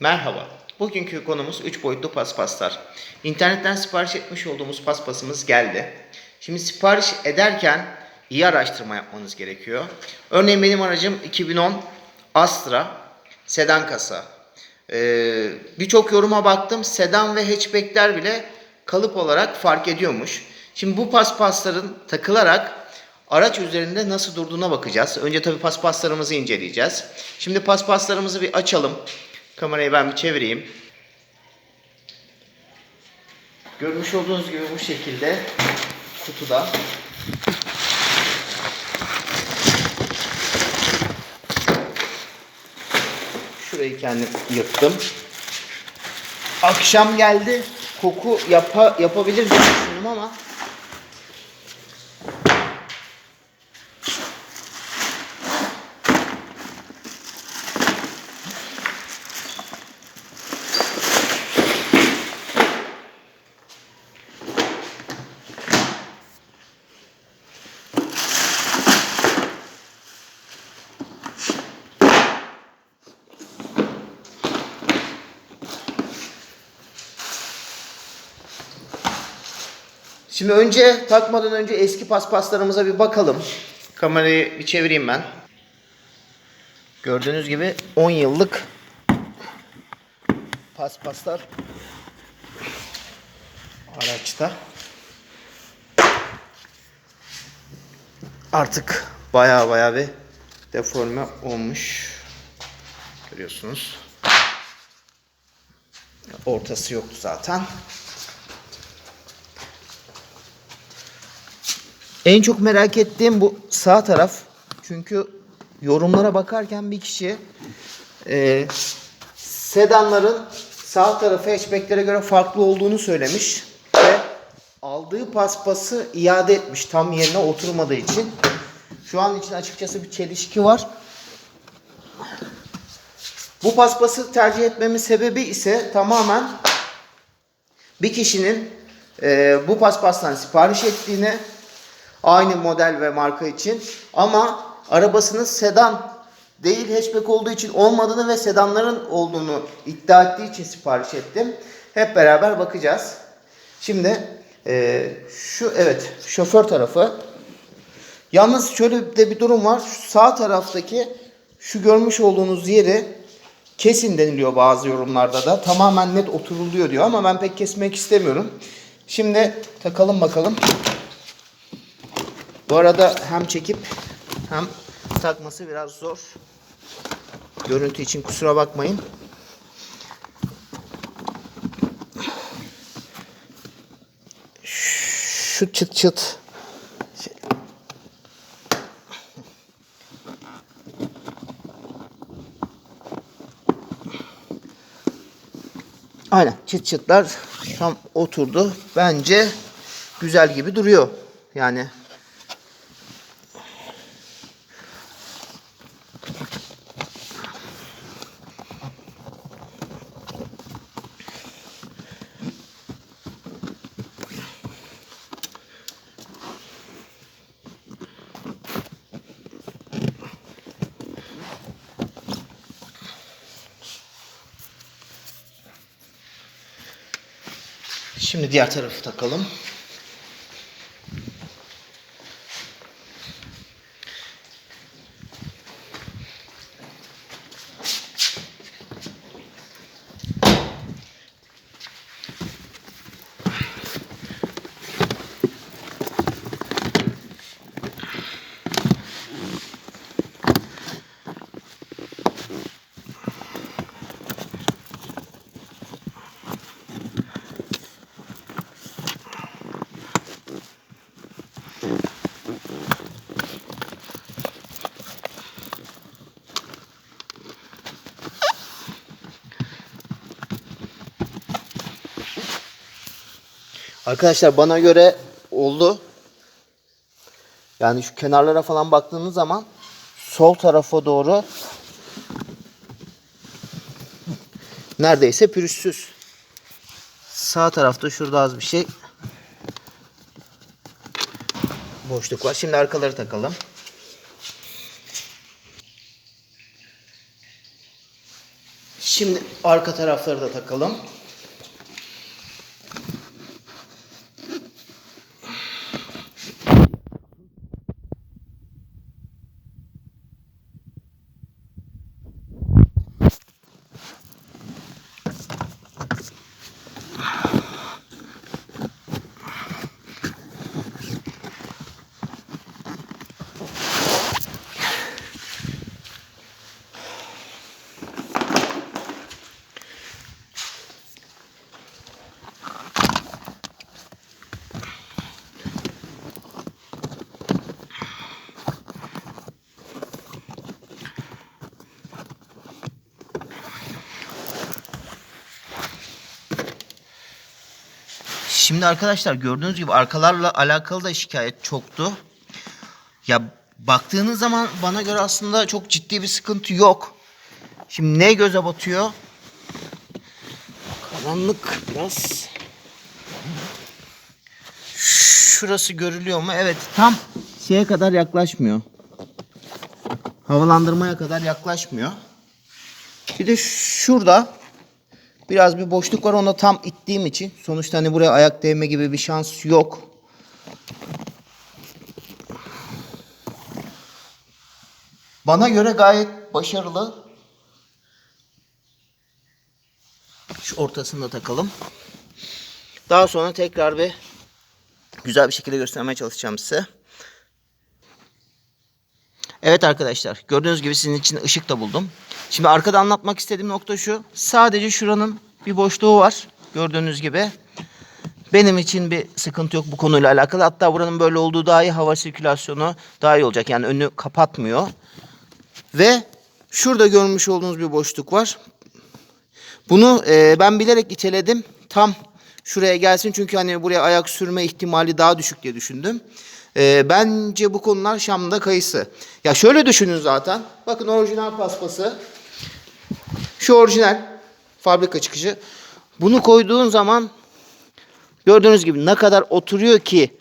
Merhaba. Bugünkü konumuz 3 boyutlu paspaslar. İnternetten sipariş etmiş olduğumuz paspasımız geldi. Şimdi sipariş ederken iyi araştırma yapmanız gerekiyor. Örneğin benim aracım 2010 Astra sedan kasa. Ee, Birçok yoruma baktım. Sedan ve hatchbackler bile kalıp olarak fark ediyormuş. Şimdi bu paspasların takılarak araç üzerinde nasıl durduğuna bakacağız. Önce tabii paspaslarımızı inceleyeceğiz. Şimdi paspaslarımızı bir açalım. Kamerayı ben bir çevireyim. Görmüş olduğunuz gibi bu şekilde kutuda. Şurayı kendim yırttım. Akşam geldi. Koku yapa, yapabilir diye düşündüm ama Şimdi önce takmadan önce eski paspaslarımıza bir bakalım. Kamerayı bir çevireyim ben. Gördüğünüz gibi 10 yıllık paspaslar araçta. Artık baya baya bir deforme olmuş. Görüyorsunuz. Ortası yoktu zaten. En çok merak ettiğim bu sağ taraf. Çünkü yorumlara bakarken bir kişi e, sedanların sağ tarafı hatchbacklere göre farklı olduğunu söylemiş ve aldığı paspası iade etmiş tam yerine oturmadığı için. Şu an için açıkçası bir çelişki var. Bu paspası tercih etmemin sebebi ise tamamen bir kişinin e, bu paspastan sipariş ettiğini Aynı model ve marka için. Ama arabasının sedan değil hatchback olduğu için olmadığını ve sedanların olduğunu iddia ettiği için sipariş ettim. Hep beraber bakacağız. Şimdi e, şu evet şoför tarafı. Yalnız şöyle de bir durum var. Şu sağ taraftaki şu görmüş olduğunuz yeri kesin deniliyor bazı yorumlarda da. Tamamen net oturuluyor diyor ama ben pek kesmek istemiyorum. Şimdi takalım bakalım. Bu arada hem çekip hem takması biraz zor. Görüntü için kusura bakmayın. Şu çıt çıt Aynen çıt çıtlar tam oturdu. Bence güzel gibi duruyor. Yani Şimdi diğer tarafı takalım. Arkadaşlar bana göre oldu. Yani şu kenarlara falan baktığınız zaman sol tarafa doğru neredeyse pürüzsüz. Sağ tarafta şurada az bir şey boşluk var. Şimdi arkaları takalım. Şimdi arka tarafları da takalım. Şimdi arkadaşlar gördüğünüz gibi arkalarla alakalı da şikayet çoktu. Ya baktığınız zaman bana göre aslında çok ciddi bir sıkıntı yok. Şimdi ne göze batıyor? Karanlık biraz. Şurası görülüyor mu? Evet tam şeye kadar yaklaşmıyor. Havalandırmaya kadar yaklaşmıyor. Bir de şurada biraz bir boşluk var ona tam ittiğim için. Sonuçta hani buraya ayak değme gibi bir şans yok. Bana göre gayet başarılı. Şu ortasını da takalım. Daha sonra tekrar bir güzel bir şekilde göstermeye çalışacağım size. Evet arkadaşlar gördüğünüz gibi sizin için ışık da buldum. Şimdi arkada anlatmak istediğim nokta şu. Sadece şuranın bir boşluğu var. Gördüğünüz gibi. Benim için bir sıkıntı yok bu konuyla alakalı. Hatta buranın böyle olduğu daha iyi. Hava sirkülasyonu daha iyi olacak. Yani önü kapatmıyor. Ve şurada görmüş olduğunuz bir boşluk var. Bunu e, ben bilerek iteledim. Tam şuraya gelsin çünkü hani buraya ayak sürme ihtimali daha düşük diye düşündüm. E, bence bu konular Şam'da kayısı. Ya şöyle düşünün zaten. Bakın orijinal paspası. Şu orijinal fabrika çıkışı. Bunu koyduğun zaman gördüğünüz gibi ne kadar oturuyor ki.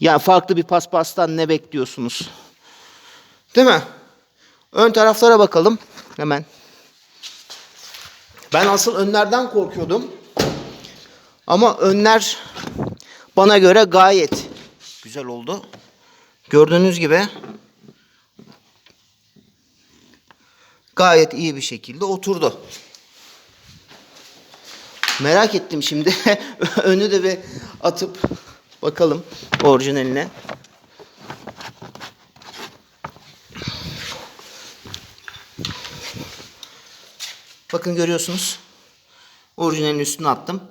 Yani farklı bir paspastan ne bekliyorsunuz? Değil mi? Ön taraflara bakalım hemen. Ben asıl önlerden korkuyordum. Ama önler bana göre gayet güzel oldu. Gördüğünüz gibi gayet iyi bir şekilde oturdu. Merak ettim şimdi. Önü de bir atıp bakalım orijinaline. Bakın görüyorsunuz. Orijinalin üstüne attım.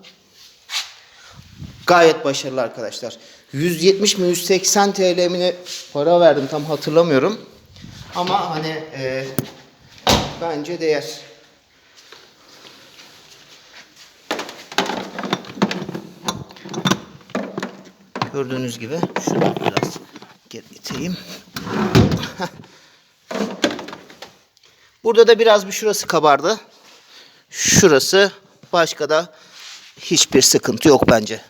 Gayet başarılı arkadaşlar. 170 mi 180 TL mi para verdim tam hatırlamıyorum. Ama hani e, bence değer. Gördüğünüz gibi şunu biraz geri getireyim. Burada da biraz bir şurası kabardı. Şurası başka da hiçbir sıkıntı yok bence.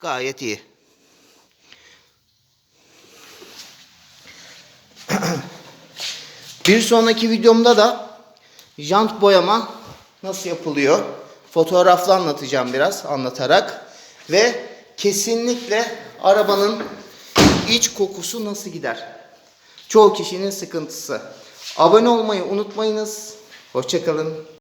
Gayet iyi. Bir sonraki videomda da jant boyama nasıl yapılıyor? Fotoğrafla anlatacağım biraz anlatarak. Ve kesinlikle arabanın iç kokusu nasıl gider? Çoğu kişinin sıkıntısı. Abone olmayı unutmayınız. Hoşçakalın.